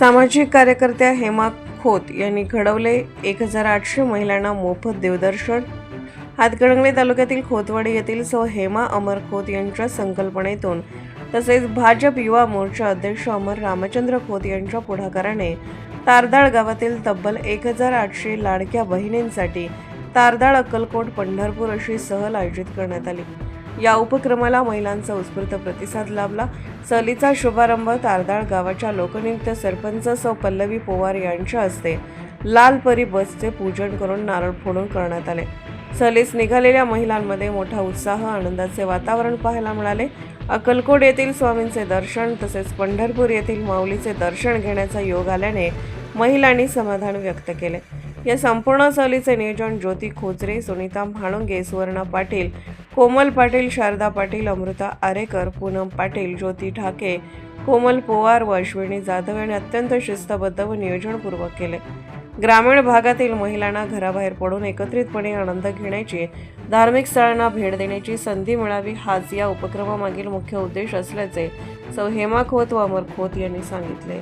सामाजिक कार्यकर्त्या हेमा खोत यांनी घडवले एक हजार आठशे महिलांना मोफत देवदर्शन. हातकणंगले तालुक्यातील खोतवाडी येथील सौ हेमा अमर खोत यांच्या संकल्पनेतून तसेच भाजप युवा मोर्चा अध्यक्ष अमर रामचंद्र खोत यांच्या पुढाकाराने तारदाळ गावातील तब्बल एक हजार आठशे लाडक्या बहिणींसाठी तारदाळ अक्कलकोट पंढरपूर अशी सहल आयोजित करण्यात आली. या उपक्रमाला महिलांचा उत्स्फूर्त प्रतिसाद लाभला. सहलीचा शुभारंभ तारदाळ गावाच्या लोकनियुक्त सरपंच सौ. पल्लवी पोवार यांच्या हस्ते. लालपरी बसचे पूजन करून नारळ फोडून करण्यात आले. सहलीस निघालेल्या महिलांमध्ये मोठा उत्साह आनंदाचे वातावरण पाहायला मिळाले. अक्कलकोट येथील स्वामींचे दर्शन तसेच पंढरपूर येथील माऊलीचे दर्शन घेण्याचा योग आल्याने महिलांनी समाधान व्यक्त केले. या संपूर्ण सहलीचे नियोजन ज्योती खोचरे सुनीता म्हाळुंगे सुवर्णा पाटील कोमल पाटील शारदा पाटील अमृता आरेकर पूनम पाटील ज्योती ठाके कोमल पोवार व अश्विनी जाधव यांनी अत्यंत शिस्तबद्ध व नियोजनपूर्वक केले. ग्रामीण भागातील महिलांना घराबाहेर पडून एकत्रितपणे आनंद घेण्याची धार्मिक स्थळांना भेट देण्याची संधी मिळावी हाच या उपक्रमामागील मुख्य उद्देश असल्याचे सौ हेमा खोत व अमर खोत यांनी सांगितले.